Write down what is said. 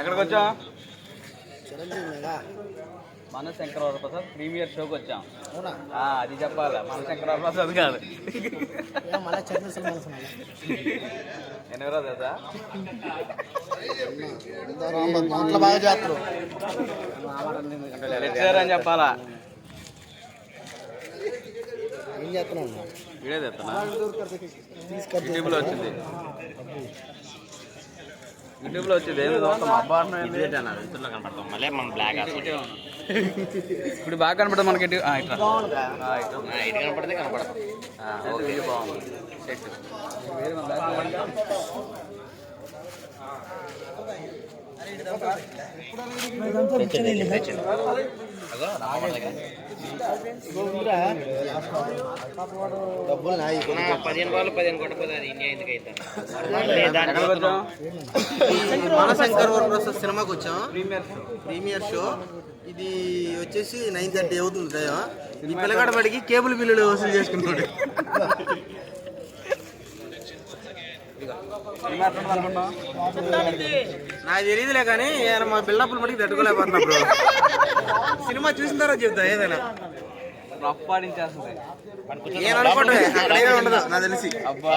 ఎక్కడికి వచ్చాం మన శంకరవర ప్రసాద్ ప్రీమియర్ షోకి వచ్చాం. అది చెప్పాలి. మన శంకరవర ప్రసాద్ కాదు దాంట్లో బాగా చేస్తారు. లెక్చరర్ అని చెప్పాలా? ఏం చేస్తున్నావు? వీడియో తెస్తున్నా. తీసుకొచ్చి వచ్చింది యూట్యూబ్లో వచ్చింది ఏదో చూస్తాం అబ్బా మళ్ళీ మన బ్లాక్ ఇప్పుడు బాగా కనపడుతుంది మనకి ఇట్లా ఇటు. కనపడితే కనపడదు. ఆ, ఓకే ఇది బాగుంది సెట్ వేరే మన బ్యాక్ డబ్బులు నాయి పదిహేను వాళ్ళు పదిహేను కొట్టపోతే అది ఇండియా ఎందుకు ఎక్కడికి వచ్చాం మనశంకర్ వరప్రసాద్ సినిమాకి వచ్చాం. Premiere show. Premiere show. ఇది వచ్చేసి నైన్ థర్టీ అవుతుంది టైం ఈ పిల్లగాడ పడికి కేబుల్ బిల్లులు వసూలు అనుకుంటాం నాకు తెలియదులే కానీ మా బిల్డప్లు పడికి తట్టుకోలేకపోతున్నా బ్రో. సినిమా చూసిన తర్వాత చెప్తా ఏదైనా. నేను అక్కడ ఏమీ ఉండదు నాకు తెలిసి. అబ్బా